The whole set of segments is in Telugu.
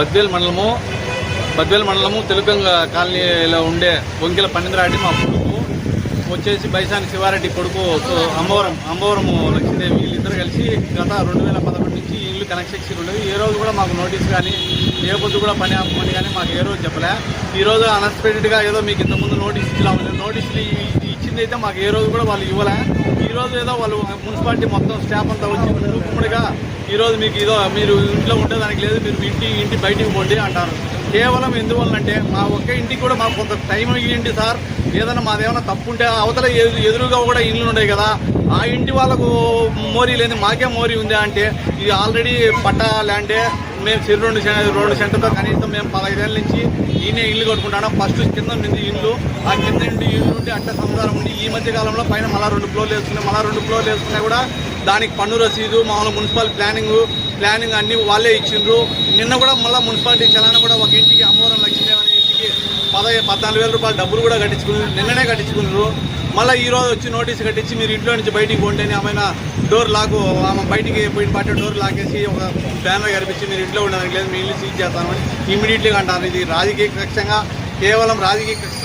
బద్వేల్ మండలము బద్వేల్ మండలము తెలుగంగ కాలనీలో ఉండే వంకెల పన్నెందరాడి మా కొడుకు వచ్చేసి బైసాని శివారెడ్డి కొడుకు అమ్మవరం అమ్మవరము లక్ష్మీదేవి వీళ్ళిద్దరు కలిసి గత రెండు వేల పదకొండు నుంచి ఇల్లు కనెక్షన్ ఉండేవి. ఏ రోజు కూడా మాకు నోటీస్ కానీ ఏ పొద్దు కూడా పని ఆపమని కానీ మాకు ఏ రోజు చెప్పలే. ఈ రోజు అన్ఎక్స్పెక్టెడ్గా ఏదో మీకు ఇంతకుముందు నోటీస్ ఇలా నోటీసులు ఇచ్చింది అయితే మాకు ఏ రోజు కూడా వాళ్ళు ఇవ్వలే. ఈ రోజు ఏదో వాళ్ళు మున్సిపాలిటీ మొత్తం స్టాఫ్ అంతా వచ్చి మూకుమ్మడిగా ఈరోజు రోజు మీకు ఏదో మీరు ఇంట్లో ఉండేదానికి లేదు మీరు ఇంటి ఇంటి బయటికి పోండి అంటారు. కేవలం ఎందువల్లంటే మా ఒక్క ఇంటికి కూడా మాకు కొంత టైం ఇవ్వండి సార్. ఏదైనా మాదేమైనా తప్పు ఉంటే అవతల ఎదురుగా కూడా ఇండ్లు ఉన్నాయి కదా ఆ ఇంటి వాళ్ళకు మోరీ లేని మాకే మోరీ ఉంది అంటే ఇది ఆల్రెడీ పట్టా ల్యాండే మేము చెరు రెండు రెండు సెంటర్తో కనీసం మేము పదహైదేళ్ళ నుంచి ఈయనే ఇల్లు కట్టుకుంటాను. ఫస్ట్ కింద నుండి ఇల్లు ఆ కింద నుండి ఇల్లు నుండి అట్ట సంసారం ఉండి ఈ మధ్య కాలంలో పైన మళ్ళా రెండు ఫ్లోర్లు వేసుకున్నాయి. మళ్ళా రెండు ఫ్లోర్లు వేసుకున్నా కూడా దానికి పన్ను రసీదు మామూలు మున్సిపల్ ప్లానింగ్ ప్లానింగ్ అన్ని వాళ్ళే ఇచ్చిండ్రు. నిన్న కూడా మళ్ళీ మున్సిపాలిటీ చలాన కూడా ఒక ఇంటికి అమ్మవరం లక్ష్మీదేవి అనే ఇంటికి పదహై పద్నాలుగు వేల రూపాయలు డబ్బులు కూడా కట్టించుకున్నారు నిన్ననే కట్టించుకున్నారు. మళ్ళీ ఈరోజు వచ్చి నోటీస్ కట్టించి మీరు ఇంట్లో నుంచి బయటికి పోండి ఆమెన ఆమె డోర్ లాక్ ఆమె బయటికి పోయిన పాట డోర్ లాగేసి ఒక బ్యానర్ కనిపించి మీరు ఇంట్లో ఉండడానికి లేదు మీ ఇల్లు సీజ్ చేస్తామని ఇమీడియట్లీగా అంటారు. ఇది రాజకీయ కక్షంగా కేవలం రాజకీయ కక్ష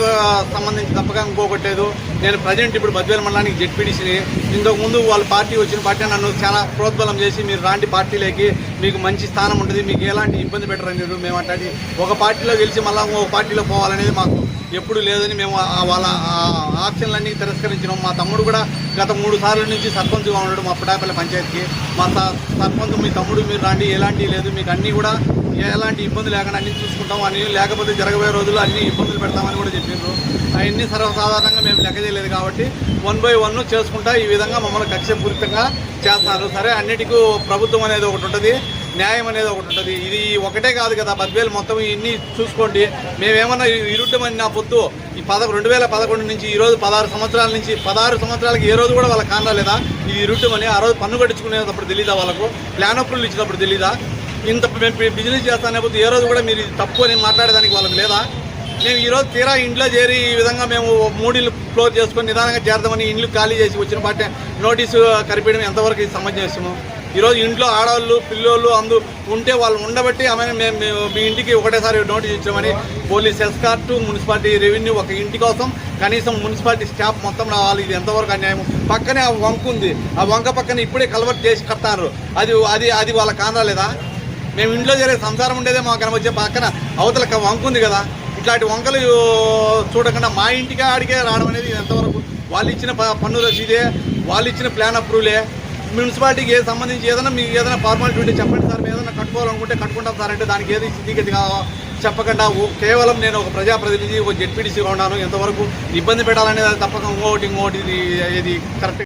సంబంధించి తప్పక ఇంకోకట్లేదు నేను ప్రజెంట్ ఇప్పుడు బద్వేల మండలానికి జెడ్పీడీసీని ఇంతకుముందు వాళ్ళ పార్టీ వచ్చిన పార్టీ నన్ను చాలా ప్రోద్బలం చేసి మీరు రాంటి పార్టీలోకి మీకు మంచి స్థానం ఉంటుంది మీకు ఎలాంటి ఇబ్బంది పెట్టరని మీరు మేము అంటే ఒక పార్టీలో గెలిచి మళ్ళీ ఒక పార్టీలో పోవాలనేది మాకు ఎప్పుడు లేదని మేము వాళ్ళ ఆ ఆప్షన్లన్నీ తిరస్కరించినాం. మా తమ్ముడు కూడా గత మూడు సార్ల నుంచి సర్పంచ్గా ఉన్నాడు మా పిడాపల్లి పంచాయతీకి. మా సర్పంచ్ మీ తమ్ముడు మీరు రాండి ఎలాంటి లేదు మీకు అన్నీ కూడా ఎలాంటి ఇబ్బంది లేకుండా అన్నీ చూసుకుంటాం. అని లేకపోతే జరగబోయే రోజులు అన్ని ఇబ్బందులు పెడతామని కూడా చెప్పిండ్రు. అవన్నీ సర్వసాధారణంగా మేము లెక్క చేయలేదు కాబట్టి వన్ బై వన్ చేసుకుంటా ఈ విధంగా మమ్మల్ని కక్షపూరితంగా చేస్తారు. సరే అన్నిటికీ ప్రభుత్వం అనేది ఒకటి ఉంటుంది న్యాయం అనేది ఒకటి ఉంటుంది. ఇది ఒకటే కాదు కదా బద్వేలు మొత్తం ఇన్ని చూసుకోండి. మేమేమన్నా ఇరుట్టమని నా పొద్దు ఈ పద రెండు వేల పదకొండు నుంచి ఈ రోజు పదహారు సంవత్సరాల నుంచి పదహారు సంవత్సరాలకి ఏ రోజు కూడా వాళ్ళకి కానరాలేదా ఇది ఇరుట్టమని ఆ రోజు పన్ను కట్టించుకునేటప్పుడు తెలీదా వాళ్ళకు? ప్లాన్ అప్రూవల్ ఇచ్చినప్పుడు తెలీదా? ఇంత మేము బిజినెస్ చేస్తానే పోతే ఏ రోజు కూడా మీరు తప్పు అని మాట్లాడేదానికి వాళ్ళకి లేదా? మేము ఈరోజు తీరా ఇంట్లో చేరి ఈ విధంగా మేము మూడిళ్ళు ఫ్లోర్ చేసుకొని నిదానంగా చేద్దామని ఇండ్లు ఖాళీ చేసి వచ్చిన బట్టే నోటీసు కరిపించడం ఎంతవరకు ఇది సమంజసము ఈరోజు ఇంట్లో ఆడవాళ్ళు పిల్లోళ్ళు అందు ఉంటే వాళ్ళు ఉండబట్టి ఆమె మేము మీ ఇంటికి ఒకటేసారి నోటీస్ ఇచ్చామని పోలీస్ ఎస్కార్ట్ మున్సిపాలిటీ రెవెన్యూ ఒక ఇంటి కోసం కనీసం మున్సిపాలిటీ స్టాఫ్ మొత్తం రావాలి. ఇది ఎంతవరకు అన్యాయం? పక్కనే ఆ వంక ఉంది. ఆ వంక పక్కన ఇప్పుడే కలవర్ చేసి కట్టారు అది అది అది వాళ్ళ కానరాలేదా మేము ఇంట్లో జరిగే సంసారం ఉండేదే మాకు కనవచ్చే పక్కన. అవతల వంక ఉంది కదా. ఇట్లాంటి వంకలు చూడకుండా మా ఇంటికి ఆడికే రావడం అనేది ఎంతవరకు వాళ్ళు ఇచ్చిన ప- పన్ను రసీదే వాళ్ళు ఇచ్చిన ప్లాన్ అప్రూవ్లే మున్సిపాలిటీకి ఏ సంబంధించి ఏదైనా మీకు ఏదైనా ఫార్మాలిటీ ఉంటే చెప్పండి సార్ మేము ఏదైనా కట్టుకోవాలనుకుంటే కట్టుకుంటాం సార్ అంటే దానికి ఏది స్థితిగతిగా చెప్పకుండా కేవలం నేను ఒక ప్రజాప్రతినిధి ఒక జెడ్పీటీసీగా ఉన్నాను ఎంతవరకు ఇబ్బంది పెట్టాలనేది తప్పక ఇంకోటి ఇంకోటి ఇది ఇది కరెక్ట్